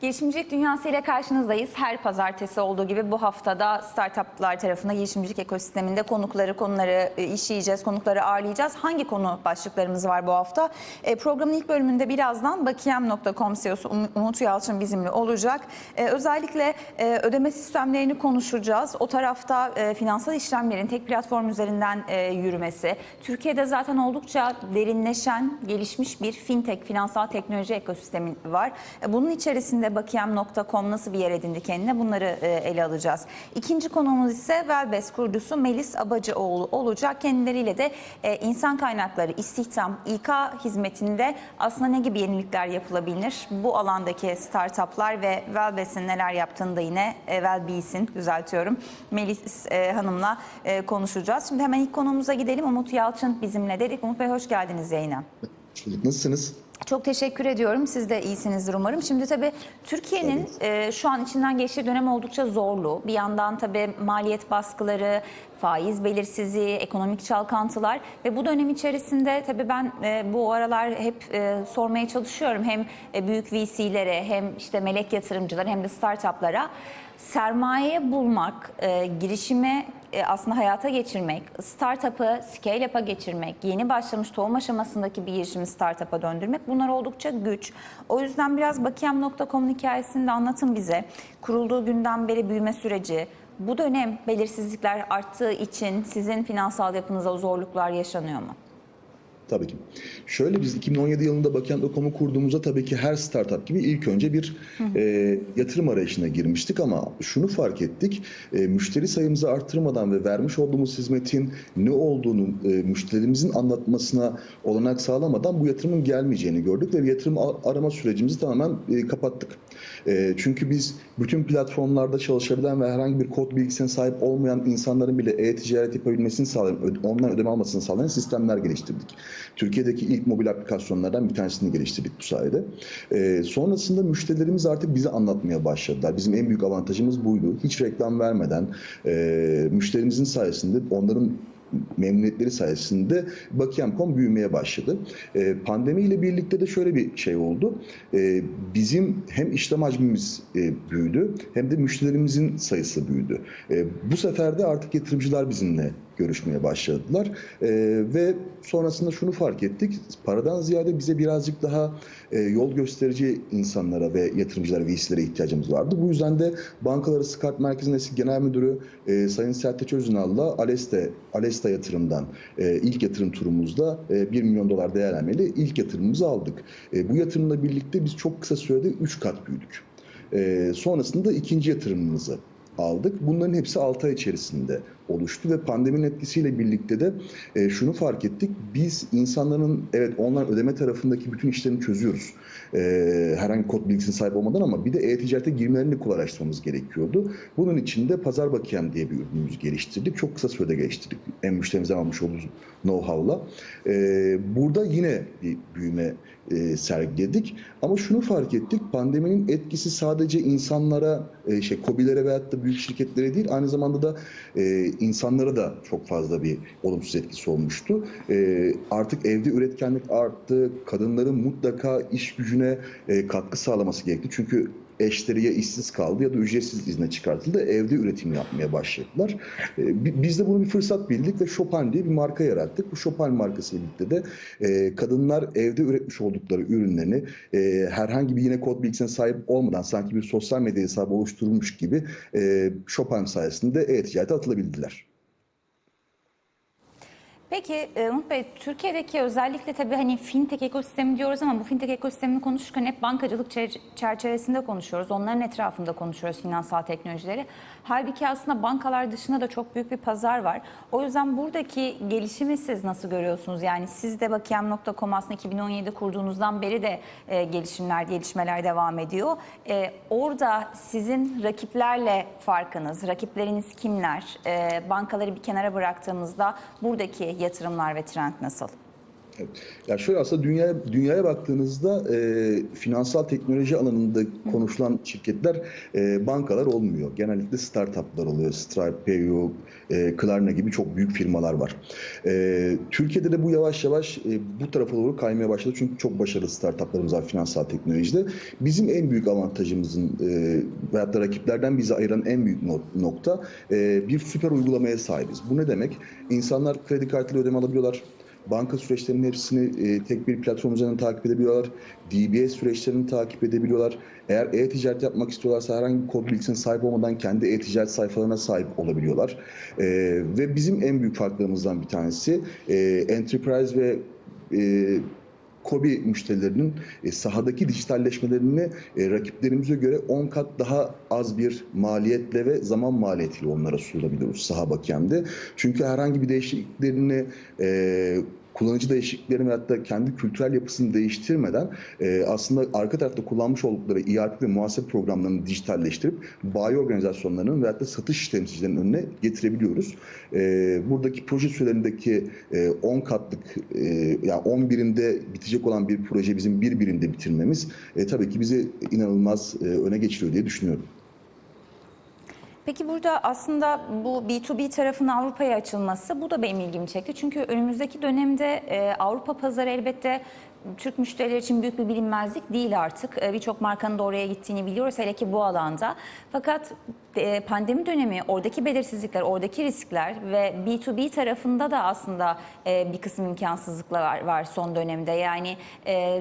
Girişimcilik Dünyası ile karşınızdayız. Her pazartesi olduğu gibi bu haftada startuplar tarafında girişimcilik ekosisteminde konukları, konuları e, işleyeceğiz, konukları ağırlayacağız. Hangi konu başlıklarımız var bu hafta? E, programın ilk bölümünde birazdan Bakiyem.com CEO'su Um- Umut Yalçın bizimle olacak. E, özellikle e, ödeme sistemlerini konuşacağız. O tarafta e, finansal işlemlerin tek platform üzerinden e, yürümesi. Türkiye'de zaten oldukça derinleşen, gelişmiş bir fintech, finansal teknoloji ekosistemi var. E, bunun içerisinde Bakiyem.com nasıl bir yer edindi kendine bunları e, ele alacağız. İkinci konuğumuz ise Velbes kurucusu Melis Abacıoğlu olacak. Kendileriyle de e, insan kaynakları, istihdam, İK hizmetinde aslında ne gibi yenilikler yapılabilir? Bu alandaki startuplar ve Velbes'in neler yaptığını da yine e, Welbees'in düzeltiyorum. Melis e, Hanım'la e, konuşacağız. Şimdi hemen ilk konuğumuza gidelim. Umut Yalçın bizimle dedik. Umut Bey hoş geldiniz yayına. Nasılsınız? Çok teşekkür ediyorum. Siz de iyisinizdir umarım. Şimdi tabii Türkiye'nin e, şu an içinden geçtiği dönem oldukça zorlu. Bir yandan tabii maliyet baskıları, faiz belirsizliği, ekonomik çalkantılar ve bu dönem içerisinde tabii ben e, bu aralar hep e, sormaya çalışıyorum. Hem e, büyük VC'lere hem işte melek yatırımcılara hem de startuplara sermaye bulmak, e, girişime e, aslında hayata geçirmek, startup'ı scale-up'a geçirmek, yeni başlamış tohum aşamasındaki bir girişimi startup'a döndürmek bunlar oldukça güç. O yüzden biraz Bakiyem.com'un hikayesini de anlatın bize. Kurulduğu günden beri büyüme süreci, bu dönem belirsizlikler arttığı için sizin finansal yapınıza zorluklar yaşanıyor mu? Tabii ki. Şöyle biz 2017 yılında Bakiyem.com'u kurduğumuzda tabii ki her startup gibi ilk önce bir e, yatırım arayışına girmiştik ama şunu fark ettik. E, müşteri sayımızı arttırmadan ve vermiş olduğumuz hizmetin ne olduğunu e, müşterimizin anlatmasına olanak sağlamadan bu yatırımın gelmeyeceğini gördük ve yatırım arama sürecimizi tamamen e, kapattık. E, çünkü biz bütün platformlarda çalışabilen ve herhangi bir kod bilgisine sahip olmayan insanların bile e-ticaret yapabilmesini sağlayan, ö- online ödeme almasını sağlayan sistemler geliştirdik. Türkiye'deki ilk mobil aplikasyonlardan bir tanesini geliştirdik bu sayede. E, sonrasında müşterilerimiz artık bize anlatmaya başladılar. Bizim en büyük avantajımız buydu. Hiç reklam vermeden e, müşterimizin sayesinde onların memnuniyetleri sayesinde Bakiyem.com büyümeye başladı. Ee, pandemiyle birlikte de şöyle bir şey oldu. Ee, bizim hem işlem hacmimiz e, büyüdü hem de müşterilerimizin sayısı büyüdü. Ee, bu sefer de artık yatırımcılar bizimle görüşmeye başladılar. Ee, ve sonrasında şunu fark ettik. Paradan ziyade bize birazcık daha e, yol gösterici insanlara ve yatırımcılara, VC'lere ihtiyacımız vardı. Bu yüzden de Bankalar Arası Kart Merkezi'nin eski genel müdürü e, Sayın Sertaç Özünal'la Aleste, Alesta yatırımdan e, ilk yatırım turumuzda e, 1 milyon dolar değerlenmeyle ilk yatırımımızı aldık. E, bu yatırımla birlikte biz çok kısa sürede 3 kat büyüdük. E, sonrasında ikinci yatırımımızı aldık. Bunların hepsi 6 ay içerisinde oluştu ve pandeminin etkisiyle birlikte de e, şunu fark ettik. Biz insanların evet online ödeme tarafındaki bütün işlerini çözüyoruz. E, herhangi kod bilgisine sahip olmadan ama bir de e-ticarete girmelerini kolaylaştırmamız gerekiyordu. Bunun için de Pazar Bakiyem diye bir ürünümüzü geliştirdik. Çok kısa sürede geliştirdik. En müşterimizden almış olduğumuz know-how'la. E, burada yine bir büyüme e, sergiledik. Ama şunu fark ettik. Pandeminin etkisi sadece insanlara, e, şey COBİ'lere veyahut da büyük şirketlere değil, aynı zamanda da e, insanlara da çok fazla bir olumsuz etkisi olmuştu. E, artık evde üretkenlik arttı. Kadınların mutlaka iş gücüne e, katkı sağlaması gerekti. Çünkü eşleri ya işsiz kaldı ya da ücretsiz izne çıkartıldı. Evde üretim yapmaya başladılar. E, bi- Biz de bunu bir fırsat bildik ve Chopin diye bir marka yarattık. Bu Chopin markasıyla birlikte de e, kadınlar evde üretmiş oldukları ürünlerini e, herhangi bir yine kod bilgisine sahip olmadan sanki bir sosyal medya hesabı oluşturulmuş gibi Chopin sayesinde e-ticarete atılabildiler. Peki e, Umut Bey, Türkiye'deki özellikle tabii hani fintech ekosistemi diyoruz ama bu fintech ekosistemini konuşurken hep bankacılık çer- çerçevesinde konuşuyoruz. Onların etrafında konuşuyoruz finansal teknolojileri. Halbuki aslında bankalar dışında da çok büyük bir pazar var. O yüzden buradaki gelişimi siz nasıl görüyorsunuz? Yani siz de Bakiyem.com aslında 2017 kurduğunuzdan beri de e, gelişimler, gelişmeler devam ediyor. E, orada sizin rakiplerle farkınız, rakipleriniz kimler? Bankaları bir kenara bıraktığımızda buradaki yatırımlar ve trend nasıl? Ya şöyle aslında dünya dünyaya baktığınızda e, finansal teknoloji alanında konuşulan şirketler e, bankalar olmuyor. Genellikle startuplar oluyor. Stripe, PayU, e, Klarna gibi çok büyük firmalar var. E, Türkiye'de de bu yavaş yavaş e, bu tarafa doğru kaymaya başladı. Çünkü çok başarılı startuplarımız var finansal teknolojide. Bizim en büyük avantajımızın e, veyahut rakiplerden bizi ayıran en büyük no- nokta e, bir süper uygulamaya sahibiz. Bu ne demek? İnsanlar kredi kartıyla ödeme alabiliyorlar. Banka süreçlerinin hepsini e, tek bir platform üzerinden takip edebiliyorlar. DBS süreçlerini takip edebiliyorlar. Eğer e-ticaret yapmak istiyorlarsa herhangi bir kod bilgisine sahip olmadan kendi e-ticaret sayfalarına sahip olabiliyorlar. E, ve bizim en büyük farklarımızdan bir tanesi e, enterprise ve e, KOBİ müşterilerinin e, sahadaki dijitalleşmelerini e, rakiplerimize göre 10 kat daha az bir maliyetle ve zaman maliyetiyle onlara sunabiliyoruz saha bakiyemde. Çünkü herhangi bir değişikliklerini e, kullanıcı değişikliklerini ve hatta kendi kültürel yapısını değiştirmeden e, aslında arka tarafta kullanmış oldukları ERP ve muhasebe programlarını dijitalleştirip bayi organizasyonlarının ve hatta satış temsilcilerinin önüne getirebiliyoruz. E, buradaki proje sürelerindeki e, 10 katlık e, yani 10 birinde bitecek olan bir proje bizim bir birinde bitirmemiz e, tabii ki bizi inanılmaz e, öne geçiriyor diye düşünüyorum. Peki burada aslında bu B2B tarafının Avrupa'ya açılması bu da benim ilgimi çekti. Çünkü önümüzdeki dönemde e, Avrupa pazarı elbette Türk müşteriler için büyük bir bilinmezlik değil artık. E, Birçok markanın da oraya gittiğini biliyoruz hele ki bu alanda. Fakat e, pandemi dönemi oradaki belirsizlikler, oradaki riskler ve B2B tarafında da aslında e, bir kısım imkansızlıklar var, son dönemde. Yani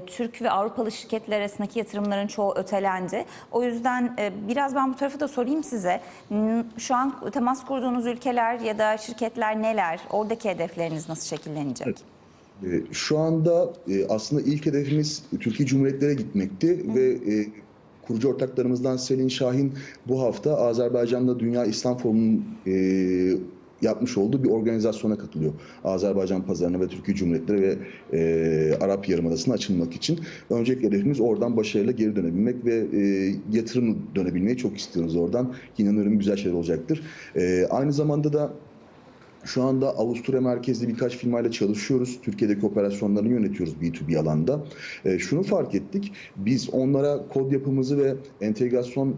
Türk ve Avrupalı şirketler arasındaki yatırımların çoğu ötelendi. O yüzden biraz ben bu tarafı da sorayım size. Şu an temas kurduğunuz ülkeler ya da şirketler neler? Oradaki hedefleriniz nasıl şekillenecek? E, Şu anda e, aslında ilk hedefimiz Türkiye Cumhuriyetlere gitmekti ve e, kurucu ortaklarımızdan Selin Şahin bu hafta Azerbaycan'da Dünya İslam Forumu'nun e, yapmış olduğu bir organizasyona katılıyor. Azerbaycan pazarına ve Türkiye Cumhuriyetleri ve e, Arap Yarımadası'na açılmak için. Öncelikle hedefimiz oradan başarıyla geri dönebilmek ve e, yatırım dönebilmeyi çok istiyoruz oradan. İnanıyorum güzel şeyler olacaktır. E, aynı zamanda da şu anda Avusturya merkezli birkaç firmayla çalışıyoruz. Türkiye'deki operasyonlarını yönetiyoruz B2B alanda. E, şunu fark ettik. Biz onlara kod yapımızı ve entegrasyon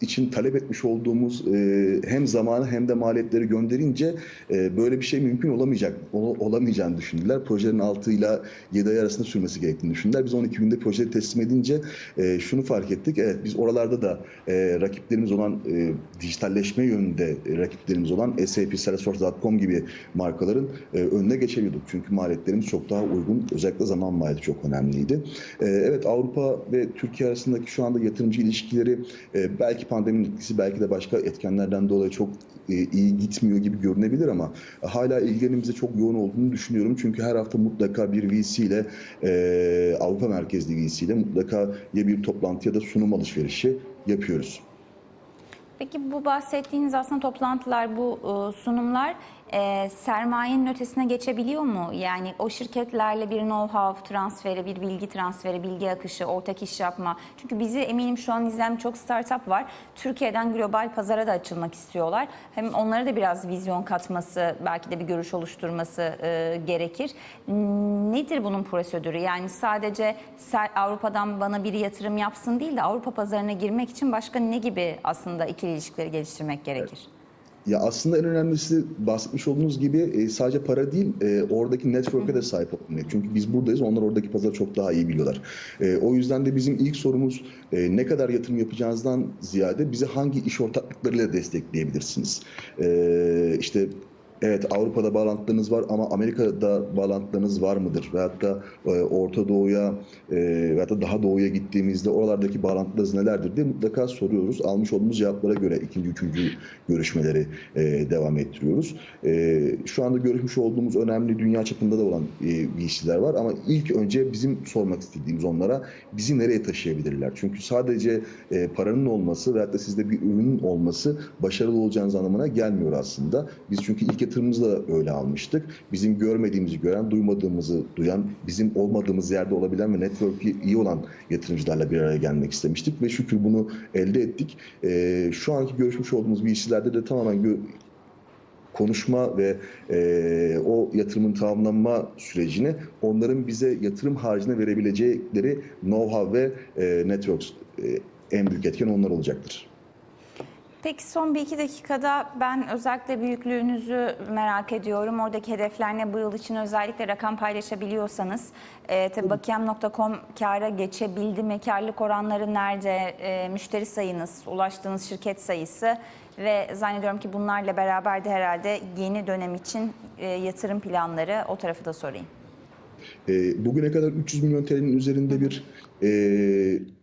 için talep etmiş olduğumuz e, hem zamanı hem de maliyetleri gönderince e, böyle bir şey mümkün olamayacak ol- olamayacağını düşündüler. Projenin 6 ile 7 ay arasında sürmesi gerektiğini düşündüler. Biz 12 günde projeyi teslim edince e, şunu fark ettik. Evet biz oralarda da e, rakiplerimiz olan e, dijitalleşme yönünde e, rakiplerimiz olan SAP, Salesforce.com gibi markaların e, önüne geçebiliyorduk. Çünkü maliyetlerimiz çok daha uygun. Özellikle zaman maliyeti çok önemliydi. E, evet Avrupa ve Türkiye arasındaki şu anda yatırımcı ilişkileri e, belki pandeminin etkisi belki de başka etkenlerden dolayı çok e, iyi gitmiyor gibi görünebilir ama hala ilgilenimizde çok yoğun olduğunu düşünüyorum. Çünkü her hafta mutlaka bir VC ile e, Avrupa merkezli VC ile mutlaka ya bir toplantı ya da sunum alışverişi yapıyoruz. Peki bu bahsettiğiniz aslında toplantılar, bu e, sunumlar e, sermayenin ötesine geçebiliyor mu? Yani o şirketlerle bir know-how transferi, bir bilgi transferi, bilgi akışı, ortak iş yapma. Çünkü bizi eminim şu an izleyen çok startup var. Türkiye'den global pazara da açılmak istiyorlar. Hem onlara da biraz vizyon katması, belki de bir görüş oluşturması e, gerekir. Nedir bunun prosedürü? Yani sadece Avrupa'dan bana biri yatırım yapsın değil de Avrupa pazarına girmek için başka ne gibi aslında ikili ilişkileri geliştirmek gerekir? Ya aslında en önemlisi bahsetmiş olduğunuz gibi e, sadece para değil e, oradaki network'e de sahip olmak. Çünkü biz buradayız onlar oradaki pazarı çok daha iyi biliyorlar. E, o yüzden de bizim ilk sorumuz e, ne kadar yatırım yapacağınızdan ziyade bizi hangi iş ortaklıklarıyla destekleyebilirsiniz. E, işte Evet Avrupa'da bağlantılarınız var ama Amerika'da bağlantılarınız var mıdır? Veyahut da e, Orta Doğu'ya e, veyahut da daha doğuya gittiğimizde oralardaki bağlantılarınız nelerdir diye mutlaka soruyoruz. Almış olduğumuz cevaplara göre ikinci, üçüncü görüşmeleri e, devam ettiriyoruz. E, şu anda görüşmüş olduğumuz önemli dünya çapında da olan e, var ama ilk önce bizim sormak istediğimiz onlara bizi nereye taşıyabilirler? Çünkü sadece paranın olması veyahut da sizde bir ürünün olması başarılı olacağınız anlamına gelmiyor aslında. Biz çünkü ilk yatırımımızı da öyle almıştık. Bizim görmediğimizi gören, duymadığımızı duyan, bizim olmadığımız yerde olabilen ve network'i iyi olan yatırımcılarla bir araya gelmek istemiştik ve şükür bunu elde ettik. Ee, şu anki görüşmüş olduğumuz VC'lerde de tamamen konuşma ve e, o yatırımın tamamlanma sürecini onların bize yatırım haricinde verebilecekleri know-how ve e, networks e, en büyük etken onlar olacaktır. Peki son bir iki dakikada ben özellikle büyüklüğünüzü merak ediyorum. Oradaki hedefler ne bu yıl için özellikle rakam paylaşabiliyorsanız. E, tabii bakiyem.com kâra geçebildi mi? Karlılık oranları nerede? E, müşteri sayınız, ulaştığınız şirket sayısı ve zannediyorum ki bunlarla beraber de herhalde yeni dönem için e, yatırım planları o tarafı da sorayım. E, bugüne kadar 300 milyon TL'nin üzerinde bir e,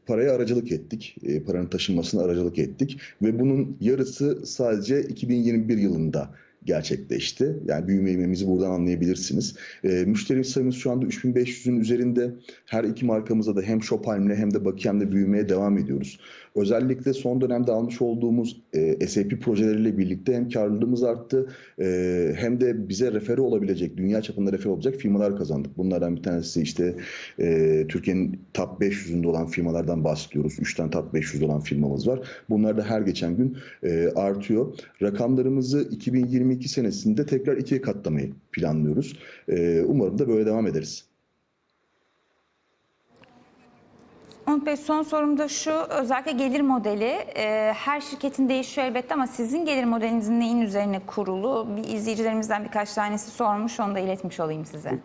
paraya aracılık ettik. E, paranın taşınmasına aracılık ettik. Ve bunun yarısı sadece 2021 yılında gerçekleşti. Yani büyüme ivmemizi buradan anlayabilirsiniz. E, müşteri sayımız şu anda 3500'ün üzerinde. Her iki markamızda da hem Shopheim'le hem de Bakiyem'le büyümeye devam ediyoruz. Özellikle son dönemde almış olduğumuz e, SAP projeleriyle birlikte hem karlılığımız arttı e, hem de bize refere olabilecek, dünya çapında refere olacak firmalar kazandık. Bunlardan bir tanesi işte e, Türkiye'nin top 500'ünde olan firmalardan bahsediyoruz. 3 tane top 500 olan firmamız var. Bunlar da her geçen gün e, artıyor. Rakamlarımızı 2022 senesinde tekrar ikiye katlamayı planlıyoruz. E, umarım da böyle devam ederiz. Umut Bey son sorum da şu, özellikle gelir modeli e, her şirketin değişiyor elbette ama sizin gelir modelinizin neyin üzerine kurulu? Bir izleyicilerimizden birkaç tanesi sormuş, onu da iletmiş olayım size.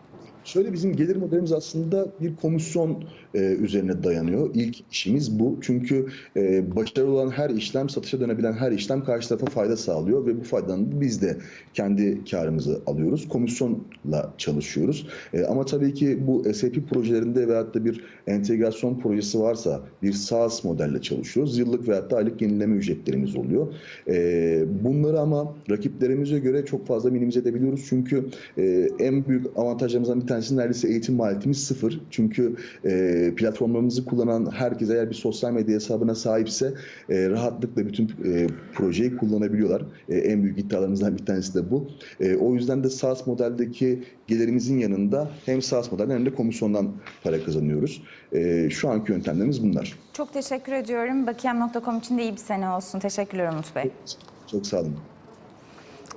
Şöyle bizim gelir modelimiz aslında bir komisyon e, üzerine dayanıyor. İlk işimiz bu. Çünkü e, başarılı olan her işlem, satışa dönebilen her işlem karşı tarafa fayda sağlıyor ve bu faydadan biz de kendi karımızı alıyoruz. Komisyonla çalışıyoruz. E, ama tabii ki bu SAP projelerinde veyahut da bir entegrasyon projesi varsa bir SaaS modelle çalışıyoruz. Yıllık veyahut da aylık yenileme ücretlerimiz oluyor. E, bunları ama rakiplerimize göre çok fazla minimize edebiliyoruz. Çünkü e, en büyük avantajlarımızdan bir tanesi neredeyse eğitim maliyetimiz sıfır. Çünkü e, platformlarımızı kullanan herkes eğer bir sosyal medya hesabına sahipse e, rahatlıkla bütün e, projeyi kullanabiliyorlar. E, en büyük iddialarımızdan bir tanesi de bu. E, o yüzden de SaaS modeldeki gelirimizin yanında hem SaaS model hem de komisyondan para kazanıyoruz. E, şu anki yöntemlerimiz bunlar. Çok teşekkür ediyorum. Bakiyem.com için de iyi bir sene olsun. Teşekkürler Umut Bey. Çok sağ olun.